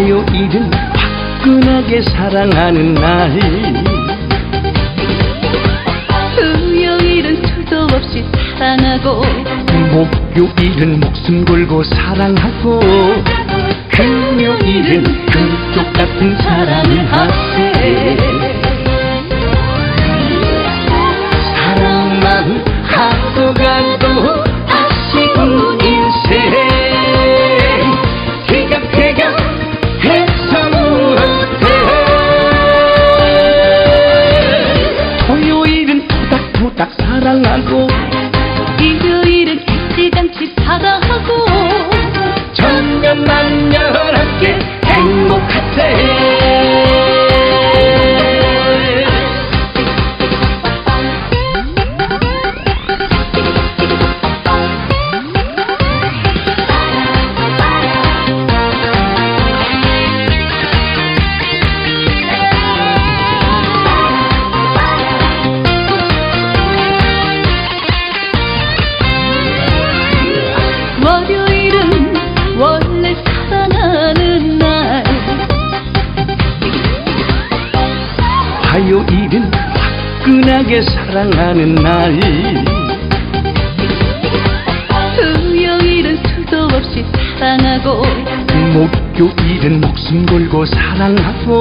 화요일은 화끈하게 사랑하는 날. 수요일은 수도 없이 사랑하고 목요일은 목숨 걸고 사랑하고 금요일은 금쪽 같은 사랑을 하세 화끈하게 사랑하는 날. 수요일은 수도 없이 사랑하고 목요일은 목숨 걸고 사랑하고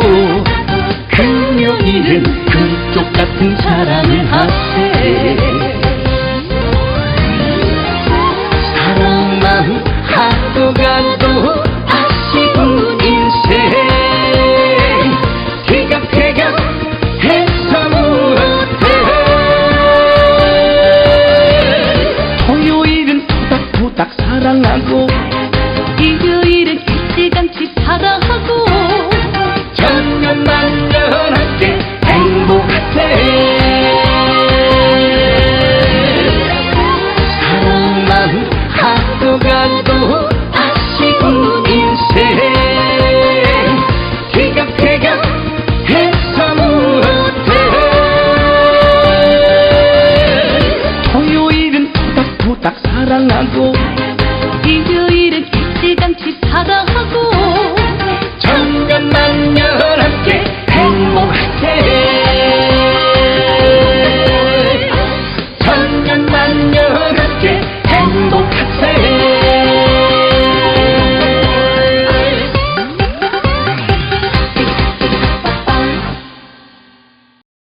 금요일은 금쪽 같은 사랑을 전하고 일요일엔 일찌감치 사과하고 천년만년